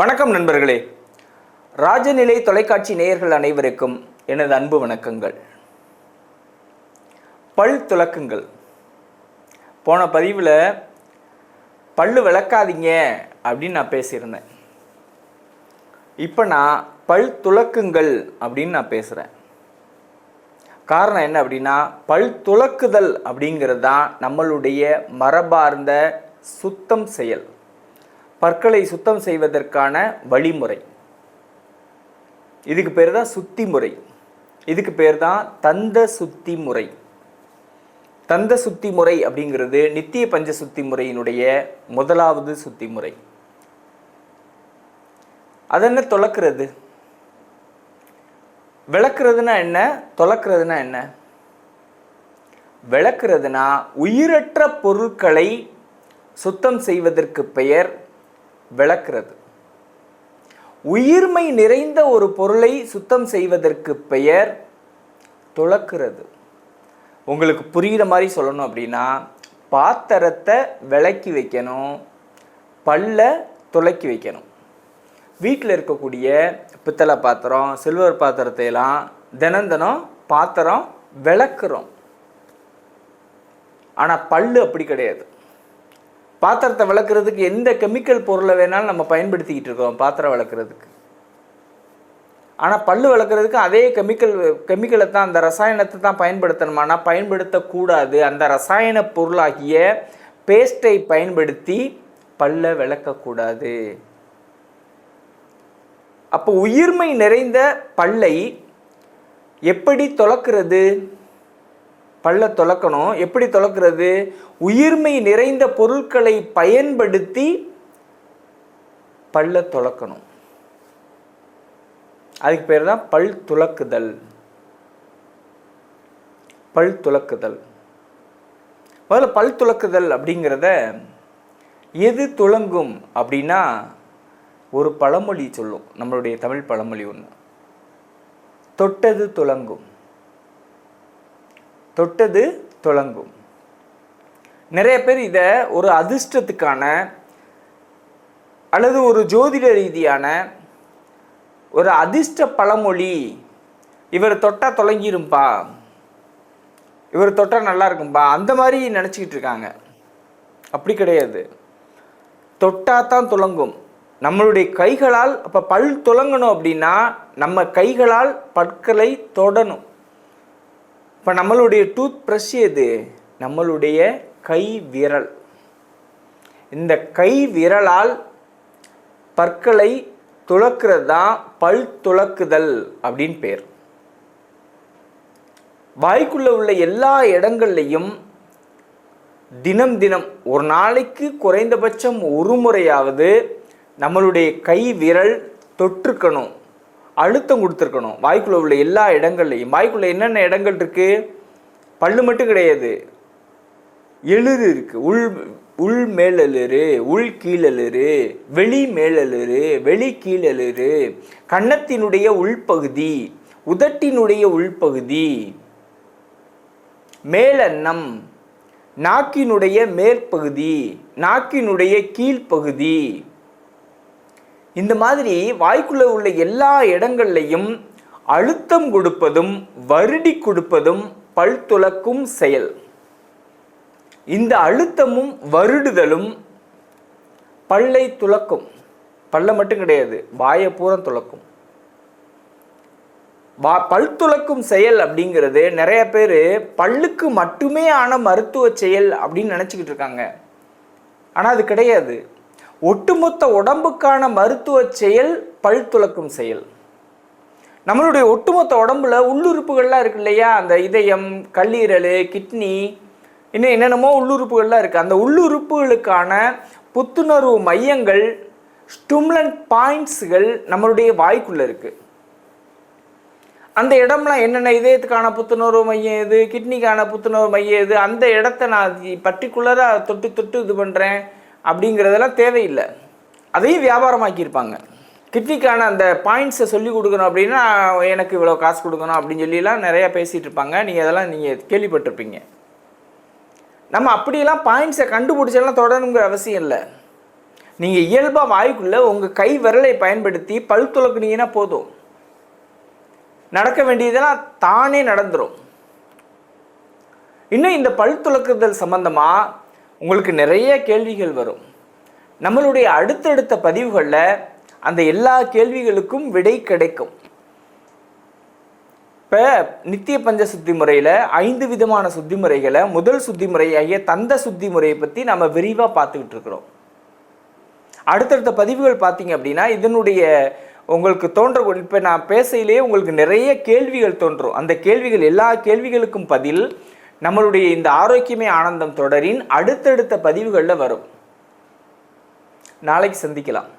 வணக்கம் நண்பர்களே. ராஜநிலை தொலைக்காட்சி நேயர்கள் அனைவருக்கும் எனது அன்பு வணக்கங்கள். பல் துலக்குங்கள். போன பதிவில் பல்லு விளக்காதீங்க அப்படின்னு நான் பேசியிருந்தேன். இப்போ நான் பல் துலக்குங்கள் அப்படின்னு நான் பேசுகிறேன் காரணம் என்ன அப்படின்னா பல் துலக்குதல் அப்படிங்கிறது தான் நம்மளுடைய மரபார்ந்த சுத்தம் செயல். பற்களை சுத்தம் செய்வதற்கான வழிமுறை. இதுக்கு பேர் தான் சுத்தி முறை. இதுக்கு பேர் தான் தந்த சுத்தி முறை. தந்த சுத்தி முறை அப்படிங்கிறது நித்திய பஞ்ச சுத்தி முறையினுடைய முதலாவது சுத்தி முறை. அதென்ன தொலக்கிறது விளக்குறதுனா என்ன? தொலக்கிறதுனா என்ன? விளக்குறதுனா உயிரற்ற பொருட்களை சுத்தம் செய்வதற்கு பெயர் விளக்குறது. உயிர்மை நிறைந்த ஒரு பொருளை சுத்தம் செய்வதற்கு பெயர் துளக்குறது. உங்களுக்கு புரிகிற மாதிரி சொல்லணும் அப்படின்னா பாத்திரத்தை விளக்கி வைக்கணும் பல்ல துளக்கி வைக்கணும். வீட்டில் இருக்கக்கூடிய பித்தளை பாத்திரம் சில்வர் பாத்திரத்தை எல்லாம் பாத்திரம் விளக்குறோம். ஆனால் பல்லு அப்படி கிடையாது. பாத்திரத்தை விளக்குறதுக்கு எந்த கெமிக்கல் பொருளை வேணாலும் நம்ம பயன்படுத்திக்கிட்டு இருக்கோம் பாத்திரம் விளக்குறதுக்கு. ஆனால் பல் விளக்குறதுக்கு அதே கெமிக்கல் கெமிக்கலை தான் அந்த ரசாயனத்தை தான் பயன்படுத்தணுமானா ஆனால் பயன்படுத்தக்கூடாது. அந்த ரசாயன பொருளாகிய பேஸ்ட்டை பயன்படுத்தி பல்ல விளக்கக்கூடாது. அப்போ உயிர்மை நிறைந்த பல்லை எப்படி தொலக்கிறது பல்ல துலக்கணும். எப்படி துலக்கிறது? உயிர்மை நிறைந்த பொருட்களை பயன்படுத்தி பல்ல துலக்கணும். அதுக்கு பேர் தான் பல் துலக்குதல். பல் துலக்குதல். முதல்ல பல் துலக்குதல் அப்படிங்கிறத எது துலங்கும் அப்படின்னா ஒரு பழமொழி சொல்லும். நம்மளுடைய தமிழ் பழமொழி ஒன்று தொட்டது துலங்கும். தொட்டது தொடங்கும் நிறைய பேர் இதை ஒரு அதிர்ஷ்டத்துக்கான அல்லது ஒரு ஜோதிட ரீதியான ஒரு அதிர்ஷ்ட பழமொழி இவர் தொட்டா தொலங்கிரும்பா இவர் தொட்டா நல்லா இருக்கும்பா அந்த மாதிரி நினச்சிக்கிட்டு இருக்காங்க. அப்படி கிடையாது. தொட்டா தான் துலங்கும். நம்மளுடைய கைகளால் அப்போ பல் துளங்கணும் அப்படின்னா நம்ம கைகளால் பற்களை தொடணும். இப்போ நம்மளுடைய டூத் ப்ரஷ் எது? நம்மளுடைய கை விரல். இந்த கை விரலால் பற்களை துளக்கிறது? தான் பல் துளக்குதல் அப்படின்னு பேர். வாய்க்குள்ள உள்ள எல்லா இடங்கள்லையும் தினம் தினம் ஒரு நாளைக்கு குறைந்தபட்சம் ஒரு முறையாவது நம்மளுடைய கை விரல் தொற்றுக்கணும். அழுத்தம் கொடுத்துருக்கணும். வாய்க்குள்ள உள்ள எல்லா இடங்கள்லையும். வாய்க்குள்ள என்னென்ன இடங்கள் இருக்கு? பல்லு மட்டும் கிடையாது. எழுது இருக்கு. உள் உள் மேலெழுறு உள் கீழெழுறு வெளி மேலெழுறு வெளி கீழெழுறு கன்னத்தினுடைய உள்பகுதி உதட்டினுடைய உள்பகுதி மேலன்னம் நாக்கினுடைய மேற்பகுதி நாக்கினுடைய கீழ்ப்பகுதி இந்த மாதிரி வாய்க்குள்ள உள்ள எல்லா இடங்கள்லையும் அழுத்தம் கொடுப்பதும் வருடி கொடுப்பதும் பல்துலக்கும் செயல். இந்த அழுத்தமும் வருடுதலும் பல்லை துலக்கும் பல்ல மட்டும் கிடையாது வாயை பூரம் துலக்கும் வா பல் துலக்கும் செயல் அப்படிங்கிறது நிறைய பேர் பல்லுக்கு மட்டுமே ஆன மருத்துவ செயல் அப்படின்னு நினச்சிக்கிட்டு இருக்காங்க. ஆனால் அது கிடையாது. ஒட்டுமொத்த உடம்புக்கான மருத்துவ செயல் பல் துளக்கும் செயல். நம்மளுடைய ஒட்டுமொத்த உடம்புல உள்ளுறுப்புகள்லாம் இருக்கு இல்லையா? அந்த இதயம் கல்லீரல் கிட்னி இன்னும் என்னென்னமோ உள்ளுறுப்புகள்லாம் இருக்குது அந்த உள்ளுறுப்புகளுக்கான புத்துணர்வு மையங்கள் ஸ்டும்லன் பாயிண்ட்ஸுகள் நம்மளுடைய வாய்க்குள்ள இருக்கு. அந்த இடம்லாம் என்னென்ன இதயத்துக்கான புத்துணர்வு மையம் எது கிட்னிக்கான புத்துணர்வு மையம் எது அந்த இடத்த நான் பர்டிகுலராக தொட்டு தொட்டு இது பண்ணுறேன் அப்படிங்கிறதெல்லாம் தேவையில்லை. அதையும் வியாபாரமாக்கியிருப்பாங்க. கிட்னிக்கான அந்த பாயிண்ட்ஸை சொல்லி கொடுக்கணும் அப்படின்னா எனக்கு இவ்வளோ காசு கொடுக்கணும் அப்படின்னு சொல்லிலாம் நிறையா பேசிகிட்டு இருப்பாங்க நீங்கள் அதெல்லாம் நீங்கள் கேள்விப்பட்டிருப்பீங்க. நம்ம அப்படியெல்லாம் பாயிண்ட்ஸை கண்டுபிடிச்செல்லாம் தொடரணுங்கிற அவசியம் இல்லை. நீங்கள் இயல்பாக வாய்க்குள்ளே உங்கள் கை விரலை பயன்படுத்தி பல் துலக்குனீங்கன்னா போதும். நடக்க வேண்டியதெல்லாம் தானே நடந்துடும் இன்னும் இந்த பல் துளக்குதல் சம்பந்தமாக உங்களுக்கு நிறைய கேள்விகள் வரும். நம்மளுடைய அடுத்தடுத்த பதிவுகளில் அந்த எல்லா கேள்விகளுக்கும் விடை கிடைக்கும். இப்போ நித்திய பஞ்ச சுத்தி முறையில் ஐந்து விதமான சுத்தி முறைகளை முதல் சுத்தி முறையாகிய தந்த சுத்தி முறையை பற்றி நம்ம விரிவாக பார்த்துக்கிட்டு இருக்கிறோம். அடுத்தடுத்த பதிவுகள் பார்த்தீங்க அப்படின்னா இதனுடைய உங்களுக்கு தோன்ற இப்போ நான் பேசையிலேயே உங்களுக்கு நிறைய கேள்விகள் தோன்றும். அந்த கேள்விகள் எல்லா கேள்விகளுக்கும் பதில் நம்மளுடைய இந்த ஆரோக்கியமே ஆனந்தம் தொடரின் அடுத்தடுத்த பதிவுகளில் வரும். நாளைக்கு சந்திக்கலாம்.